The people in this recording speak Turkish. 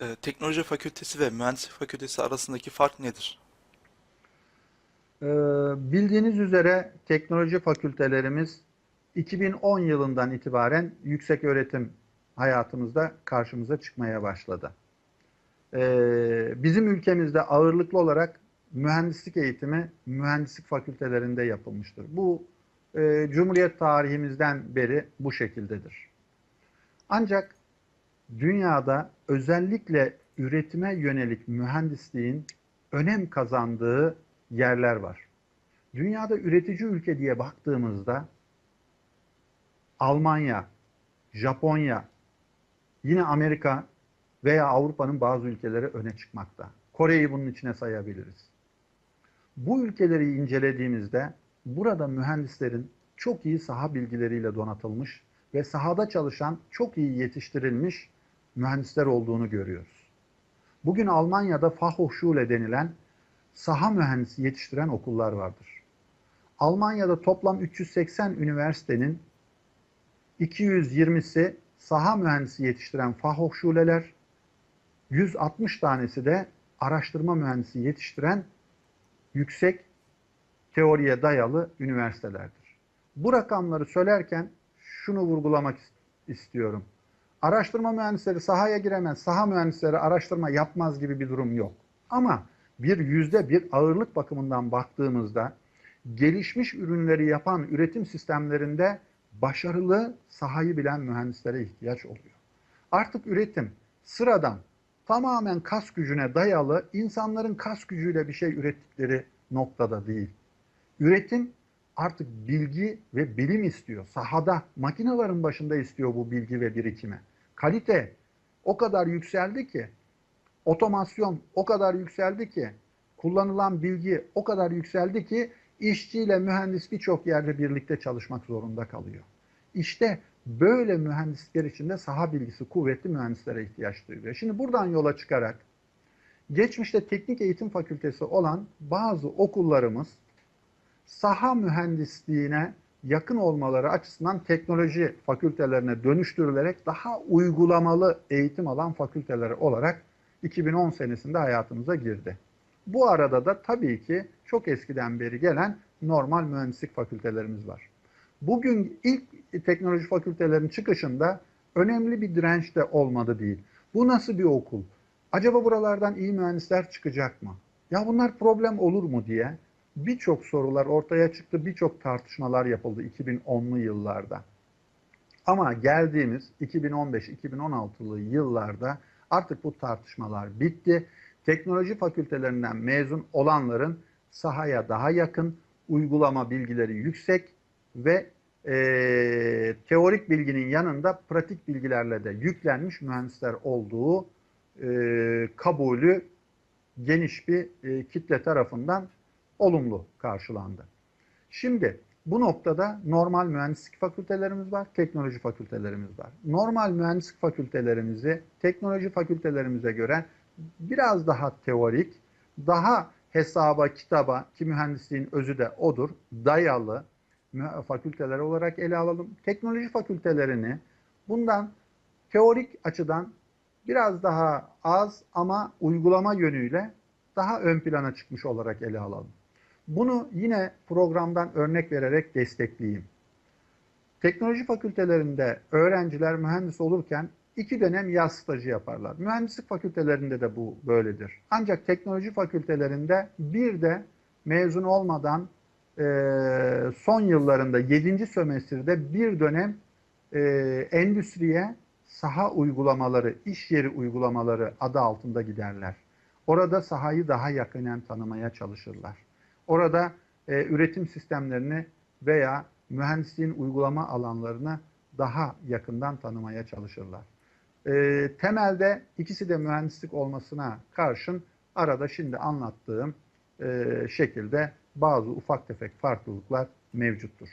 Ee, teknoloji fakültesi ve mühendislik fakültesi arasındaki fark nedir? Ee, bildiğiniz üzere teknoloji fakültelerimiz 2010 yılından itibaren yüksek öğretim hayatımızda karşımıza çıkmaya başladı. Ee, bizim ülkemizde ağırlıklı olarak mühendislik eğitimi mühendislik fakültelerinde yapılmıştır. Bu e, Cumhuriyet tarihimizden beri bu şekildedir. Ancak dünyada özellikle üretime yönelik mühendisliğin önem kazandığı yerler var. Dünyada üretici ülke diye baktığımızda Almanya, Japonya, yine Amerika veya Avrupa'nın bazı ülkeleri öne çıkmakta. Kore'yi bunun içine sayabiliriz. Bu ülkeleri incelediğimizde burada mühendislerin çok iyi saha bilgileriyle donatılmış ve sahada çalışan çok iyi yetiştirilmiş mühendisler olduğunu görüyoruz. Bugün Almanya'da Fachhochschule denilen saha mühendisi yetiştiren okullar vardır. Almanya'da toplam 380 üniversitenin 220'si saha mühendisi yetiştiren Fachhochschuleler, 160 tanesi de araştırma mühendisi yetiştiren yüksek teoriye dayalı üniversitelerdir. Bu rakamları söylerken şunu vurgulamak istiyorum. Araştırma mühendisleri sahaya giremez, saha mühendisleri araştırma yapmaz gibi bir durum yok. Ama bir yüzde bir ağırlık bakımından baktığımızda gelişmiş ürünleri yapan üretim sistemlerinde başarılı sahayı bilen mühendislere ihtiyaç oluyor. Artık üretim sıradan tamamen kas gücüne dayalı insanların kas gücüyle bir şey ürettikleri noktada değil. Üretim artık bilgi ve bilim istiyor. Sahada makinelerin başında istiyor bu bilgi ve birikimi. Kalite o kadar yükseldi ki otomasyon o kadar yükseldi ki kullanılan bilgi o kadar yükseldi ki işçiyle mühendis birçok yerde birlikte çalışmak zorunda kalıyor. İşte böyle mühendisler için de saha bilgisi kuvvetli mühendislere ihtiyaç duyuluyor. Şimdi buradan yola çıkarak geçmişte teknik eğitim fakültesi olan bazı okullarımız saha mühendisliğine yakın olmaları açısından teknoloji fakültelerine dönüştürülerek daha uygulamalı eğitim alan fakülteleri olarak 2010 senesinde hayatımıza girdi. Bu arada da tabii ki çok eskiden beri gelen normal mühendislik fakültelerimiz var. Bugün ilk teknoloji fakültelerinin çıkışında önemli bir direnç de olmadı değil. Bu nasıl bir okul? Acaba buralardan iyi mühendisler çıkacak mı? Ya bunlar problem olur mu diye birçok sorular ortaya çıktı, birçok tartışmalar yapıldı 2010'lu yıllarda. Ama geldiğimiz 2015-2016'lı yıllarda artık bu tartışmalar bitti. Teknoloji fakültelerinden mezun olanların sahaya daha yakın, uygulama bilgileri yüksek ve e, teorik bilginin yanında pratik bilgilerle de yüklenmiş mühendisler olduğu e, kabulü geniş bir e, kitle tarafından olumlu karşılandı. Şimdi bu noktada normal mühendislik fakültelerimiz var, teknoloji fakültelerimiz var. Normal mühendislik fakültelerimizi teknoloji fakültelerimize göre biraz daha teorik, daha hesaba, kitaba ki mühendisliğin özü de odur, dayalı fakülteler olarak ele alalım. Teknoloji fakültelerini bundan teorik açıdan biraz daha az ama uygulama yönüyle daha ön plana çıkmış olarak ele alalım. Bunu yine programdan örnek vererek destekleyeyim. Teknoloji fakültelerinde öğrenciler mühendis olurken iki dönem yaz stajı yaparlar. Mühendislik fakültelerinde de bu böyledir. Ancak teknoloji fakültelerinde bir de mezun olmadan e, son yıllarında 7. sömestrde bir dönem e, endüstriye saha uygulamaları, iş yeri uygulamaları adı altında giderler. Orada sahayı daha yakinen tanımaya çalışırlar. Orada e, üretim sistemlerini veya mühendisliğin uygulama alanlarını daha yakından tanımaya çalışırlar. E, temelde ikisi de mühendislik olmasına karşın arada şimdi anlattığım e, şekilde bazı ufak tefek farklılıklar mevcuttur.